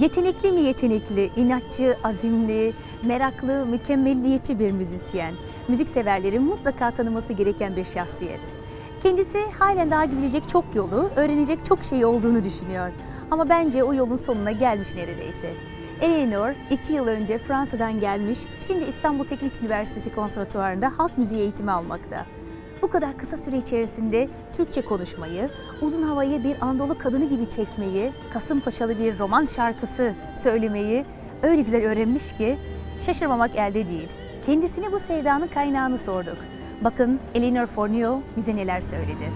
Yetenekli mi yetenekli, inatçı, azimli, meraklı, mükemmelliyetçi bir müzisyen. Müzikseverlerin mutlaka tanıması gereken bir şahsiyet. Kendisi halen daha gidecek çok yolu, öğrenecek çok şey olduğunu düşünüyor. Ama bence o yolun sonuna gelmiş neredeyse. Eleanor iki yıl önce Fransa'dan gelmiş, şimdi İstanbul Teknik Üniversitesi Konservatuvarı'nda halk müziği eğitimi almakta. Bu kadar kısa süre içerisinde Türkçe konuşmayı, uzun havayı bir Anadolu kadını gibi çekmeyi, Kasımpaşalı bir roman şarkısı söylemeyi öyle güzel öğrenmiş ki şaşırmamak elde değil. Kendisine bu sevdanın kaynağını sorduk. Bakın Eleanor Fornio bize neler söyledi.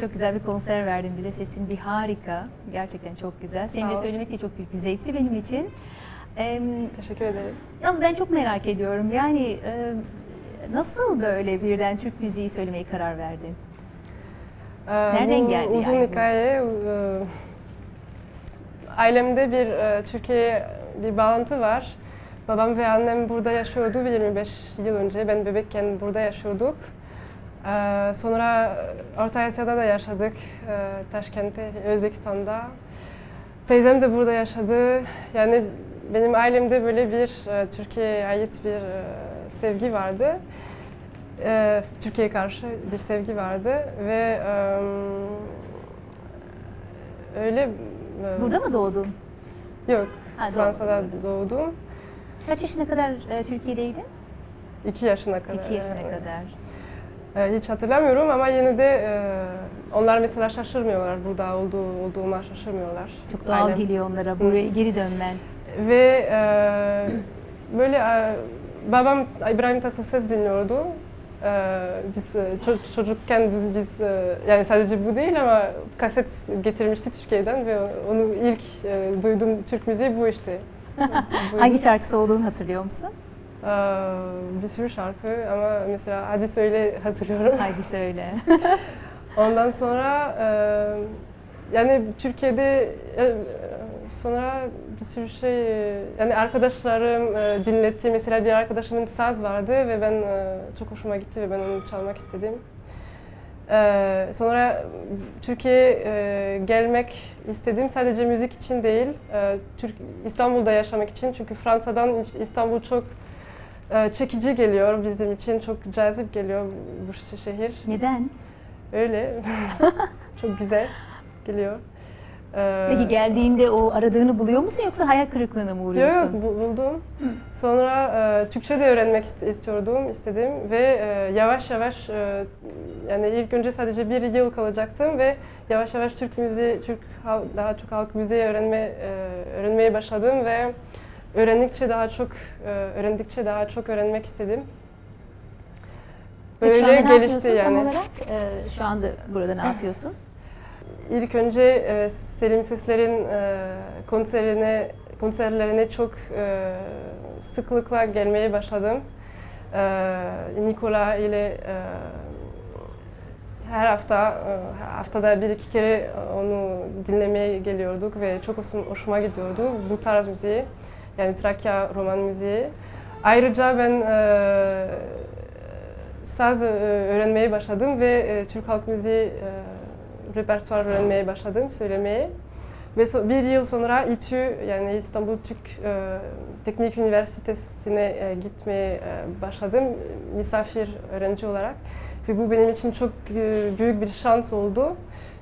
Çok güzel bir konser verdin bize. Sesin bir harika. Gerçekten çok güzel. Senin Sağ de ol. söylemek de çok büyük bir zevkti benim için. Em, Teşekkür ederim. Yalnız ben çok merak ediyorum. Yani e, nasıl böyle birden Türk müziği söylemeye karar verdin? Nereden bu geldi uzun yani hikaye. e, Ailemde bir e, Türkiye bir bağlantı var. Babam ve annem burada yaşıyordu 25 yıl önce. Ben bebekken burada yaşıyorduk. E, Sonra Orta Asya'da da yaşadık. e, Taşkent'te, Özbekistan'da. Teyzem de burada yaşadı. Yani benim ailemde böyle bir e, Türkiye'ye ait bir e, sevgi vardı. E, Türkiye'ye karşı bir sevgi vardı ve e, öyle e, Burada mı doğdun? yok Ha, Fransa'da doğdum. Kaç yaşına kadar e, Türkiye'deydin? İki yaşına kadar. 2 yaşına evet. kadar. E, hiç hatırlamıyorum ama yine de e, onlar mesela şaşırmıyorlar. Burada olduğu, olduğuma şaşırmıyorlar. Çok doğal Ailem. geliyor onlara buraya geri dönmen. Ve e, böyle e, babam İbrahim Tatlıses dinliyordu. E, biz e, ço- çocukken biz, biz e, yani sadece bu değil ama kaset getirmişti Türkiye'den ve onu ilk e, duyduğum Türk müziği bu işte. Hangi şarkısı olduğunu hatırlıyor musun? Bir sürü şarkı ama mesela Hadi Söyle hatırlıyorum. Haydi söyle. Ondan sonra yani Türkiye'de sonra bir sürü şey yani arkadaşlarım dinletti. Mesela bir arkadaşımın saz vardı ve ben çok hoşuma gitti ve ben onu çalmak istedim. Sonra Türkiye'ye e, gelmek istedim sadece müzik için değil, e, Türk İstanbul'da yaşamak için çünkü Fransa'dan İstanbul çok çekici geliyor bizim için, çok cazip geliyor bu şehir. Neden? Öyle. Çok güzel geliyor. Ee, Peki geldiğinde o aradığını buluyor musun yoksa hayal kırıklığına mı Yok uğruyorsun? yok bu- buldum. Sonra e, Türkçe de öğrenmek ist- istiyordum, istedim ve e, yavaş yavaş e, yani ilk önce sadece bir yıl kalacaktım ve yavaş yavaş Türk müziği, Türk daha çok halk müziği öğrenme e, öğrenmeye başladım ve öğrendikçe daha çok e, öğrendikçe daha çok öğrenmek istedim. Şu Böyle anda ne gelişti yapıyorsun tam yani. olarak? Ee, şu anda burada ne yapıyorsun? İlk önce e, Selim Sesler'in e, konserine konserlerine çok e, sıklıkla gelmeye başladım. E, Nikola ile e, her hafta e, haftada bir iki kere onu dinlemeye geliyorduk ve çok hoşum- hoşuma gidiyordu bu tarz müziği. Yani Trakya roman müziği. Ayrıca ben e, saz e, öğrenmeye başladım ve e, Türk halk müziği e, repertuar öğrenmeye başladım, söylemeye. Ve so- bir yıl sonra İTÜ yani İstanbul Türk e, Teknik Üniversitesi'ne e, gitmeye e, başladım misafir öğrenci olarak. Ve bu benim için çok e, büyük bir şans oldu.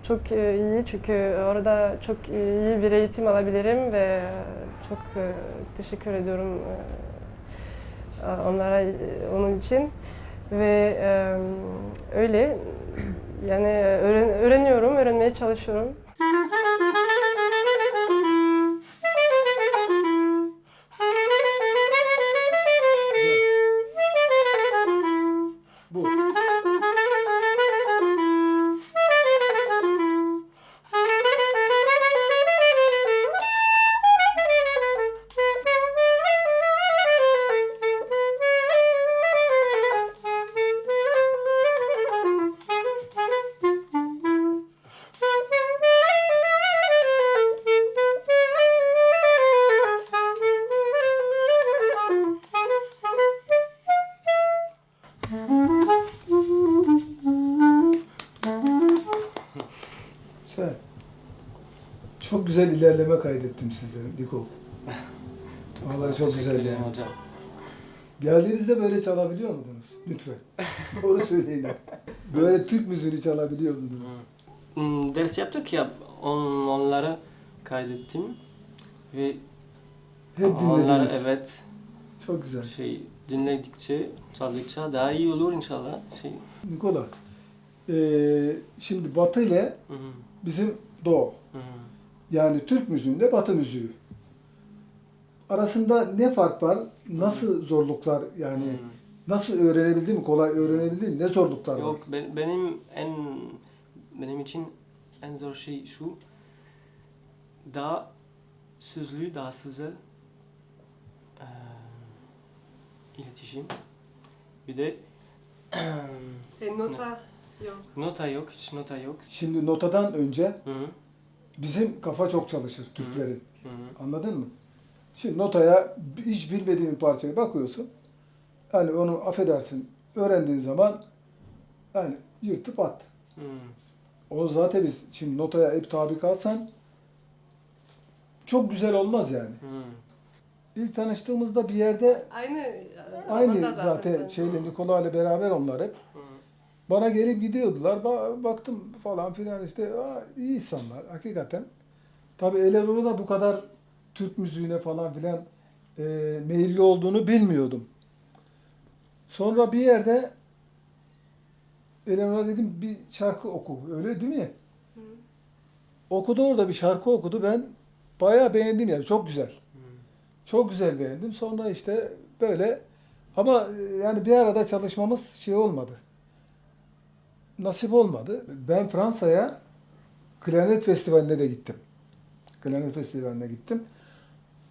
Çok e, iyi çünkü orada çok iyi bir eğitim alabilirim ve çok e, teşekkür ediyorum e, e, onlara e, onun için. Ve e, öyle yani öğren- öğreniyorum, öğrenmeye çalışıyorum. Çok güzel ilerleme kaydettim sizden Nikol. Vallahi çok güzel yani. hocam. Geldiğinizde böyle çalabiliyor muydunuz? Lütfen. Doğru söyleyin. Böyle Türk müziğini çalabiliyor muydunuz? Hmm, ders yaptık ya, on, onları kaydettim ve Hep onları evet Çok güzel. şey dinledikçe, çaldıkça daha iyi olur inşallah. Şey, Nikola, eee, şimdi Batı ile hı hı, bizim Doğu. hı hı. Yani Türk müziğinde Batı müziği. Arasında ne fark var? Nasıl zorluklar yani Hmm. nasıl öğrenebildin mi? Kolay öğrenebildin mi? Ne zorluklar var? Yok ben, benim en benim için en zor şey şu daha sözlü, daha sözel eee, iletişim. Bir de E, nota yok. nota yok, hiç nota yok. Şimdi notadan önce Hı hı, bizim kafa çok çalışır Türklerin. hı hı. Anladın mı? Şimdi notaya hiç bilmediğin bir parçaya bakıyorsun. Yani onu affedersin öğrendiğin zaman yani yırtıp at. hı. O zaten biz şimdi notaya hep tabi kalsan çok güzel olmaz yani. hı. İlk tanıştığımızda bir yerde Aynı aynı zaten şeyle Nikola ile beraber onlar hep. Hı. Bana gelip gidiyordular. Ba- baktım falan filan işte Aa, iyi insanlar hakikaten. Tabii Elerol'u da bu kadar Türk müziğine falan filan e, meyilli olduğunu bilmiyordum. Sonra bir yerde Eleanor'a dedim bir şarkı oku. Öyle değil mi? Okudu orada bir şarkı okudu. Ben bayağı beğendim yani. Çok güzel. Çok güzel beğendim. Sonra işte böyle ama e, yani bir arada çalışmamız şey olmadı. Nasip olmadı. Ben Fransa'ya Klarnet Festivali'ne de gittim. Klarnet Festivali'ne gittim.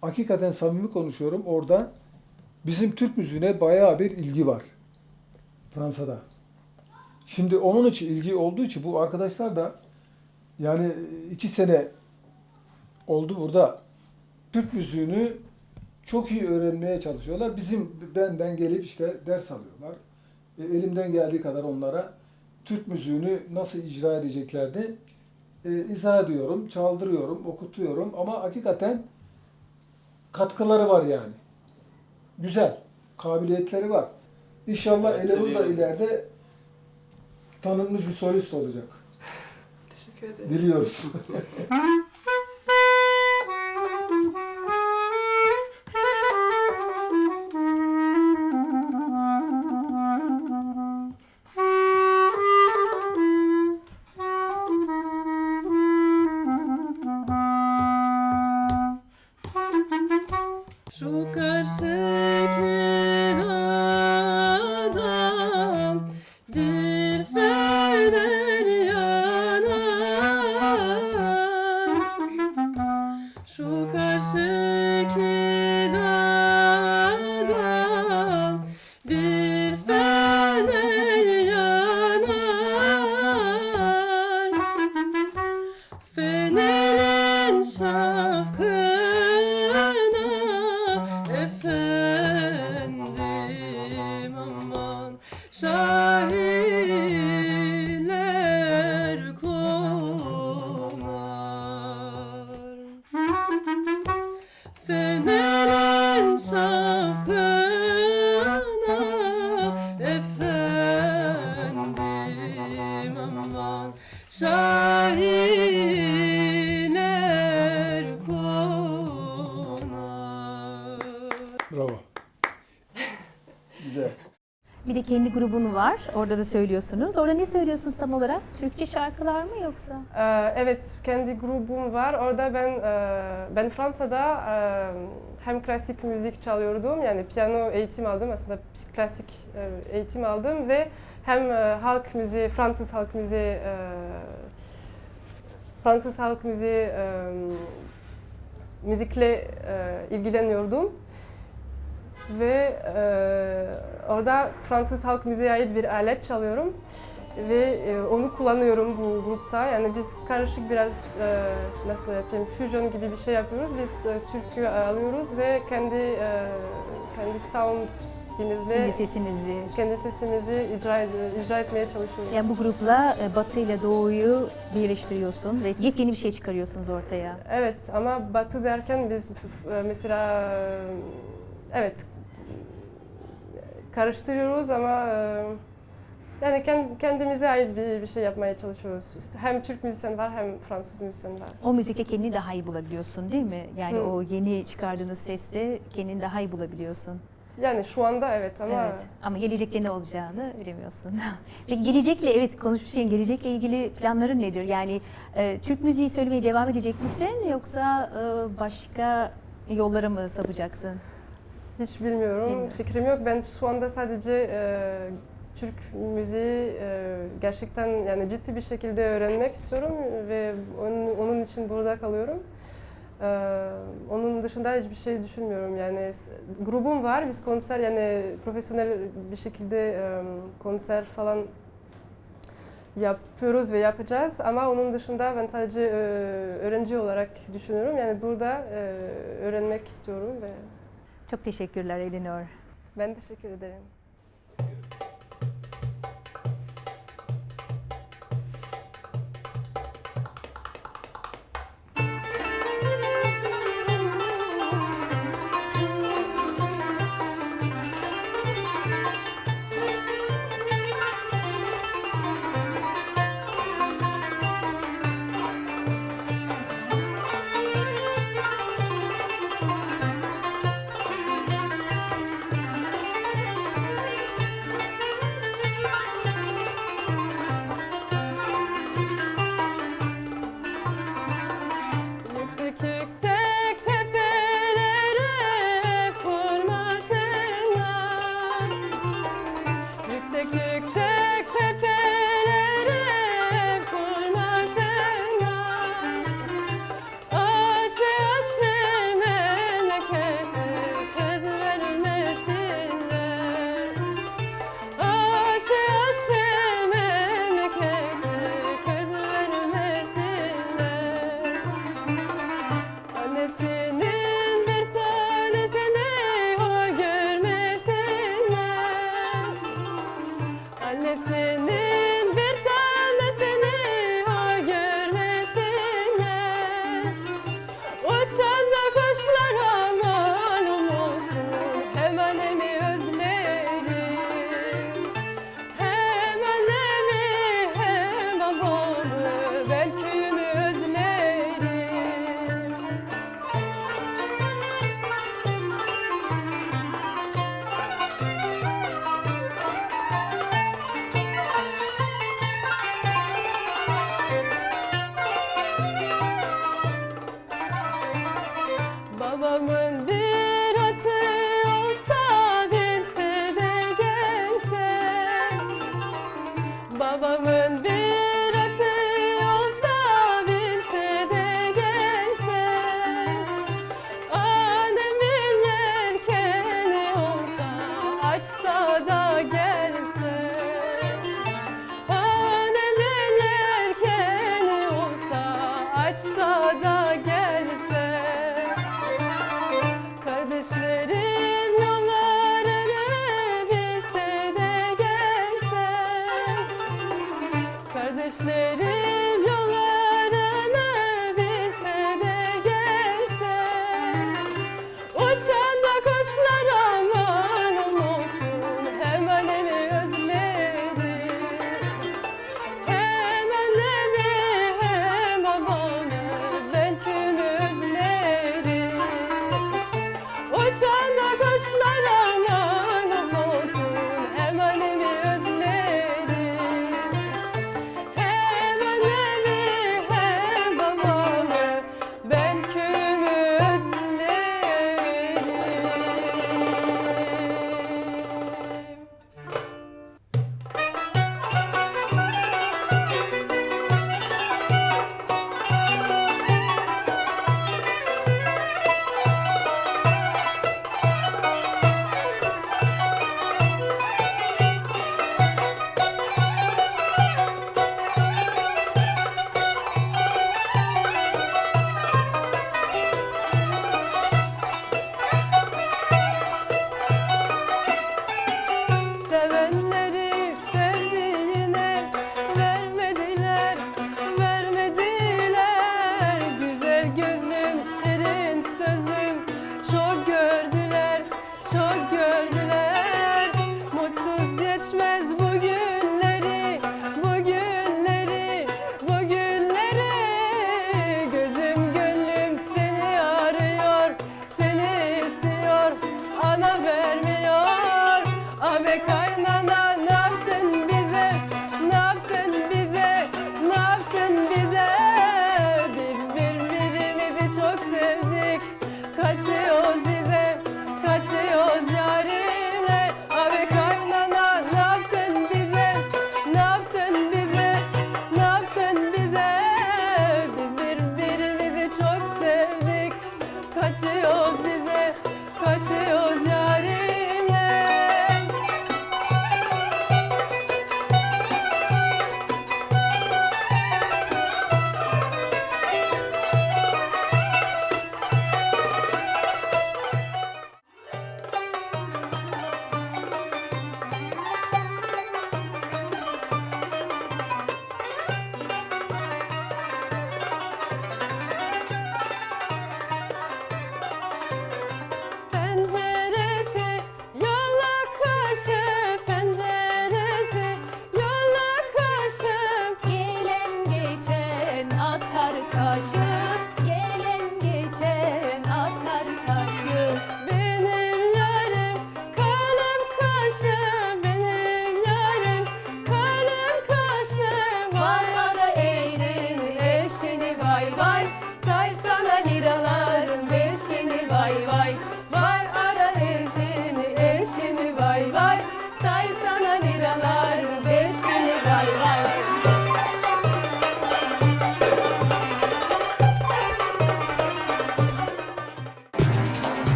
Hakikaten samimi konuşuyorum. Orada bizim Türk müziğine bayağı bir ilgi var. Fransa'da. Şimdi onun için ilgi olduğu için bu arkadaşlar da yani iki sene oldu burada Türk müziğini çok iyi öğrenmeye çalışıyorlar. Bizim benden gelip işte ders alıyorlar. E, elimden geldiği kadar onlara Türk müziğini nasıl icra edeceklerini e, izah ediyorum, çaldırıyorum, okutuyorum ama hakikaten katkıları var yani. Güzel, kabiliyetleri var. İnşallah Evet, Eleanor da ileride tanınmış bir solist olacak. Teşekkür ederim. Diliyoruz. Bir de kendi grubun var. Orada da söylüyorsunuz. Orada ne söylüyorsunuz tam olarak? Türkçe şarkılar mı yoksa? Ee, evet, kendi grubum var. Orada ben e, ben Fransa'da e, hem klasik müzik çalıyordum, yani piyano eğitim aldım aslında klasik e, eğitim aldım ve hem e, halk müziği, Fransız halk müziği, e, Fransız halk müziği e, müzikle e, ilgileniyordum. Ve e, orada Fransız halk müziğe ait bir alet çalıyorum ve e, onu kullanıyorum bu grupta. Yani biz karışık biraz e, nasıl yapayım, fusion gibi bir şey yapıyoruz. Biz e, türkü alıyoruz ve kendi e, kendi soundimizle Kendi sesinizi. kendi sesimizi icra, icra etmeye çalışıyoruz. Yani bu grupla Batı ile Doğu'yu birleştiriyorsun ve yepyeni bir şey çıkarıyorsunuz ortaya. Evet ama batı derken biz mesela evet karıştırıyoruz ama e, yani kend- kendimize ait bir, bir şey yapmaya çalışıyoruz. Hem Türk müzisyen var hem Fransız müzisyen var. O müzikte kendini daha iyi bulabiliyorsun değil mi? Yani Hı. o yeni çıkardığınız seste kendini daha iyi bulabiliyorsun. Yani şu anda evet ama Evet. Ama gelecekte ne olacağını bilemiyorsun. Peki gelecekle evet konuşmuşken gelecekle ilgili planların nedir? Yani e, Türk müziği söylemeye devam edecek misin yoksa e, başka yollara mı sapacaksın? Hiç bilmiyorum. Bilmiyorsun. Fikrim yok. Ben şu anda sadece e, Türk müziği e, gerçekten yani ciddi bir şekilde öğrenmek istiyorum ve onun, onun için burada kalıyorum. Ee, onun dışında hiçbir şey düşünmüyorum. Yani grubum var. Biz konser yani profesyonel bir şekilde e, konser falan yapıyoruz ve yapacağız. Ama onun dışında ben sadece e, öğrenci olarak düşünüyorum. Yani burada e, öğrenmek istiyorum ve Çok teşekkürler Elinor. ben teşekkür ederim.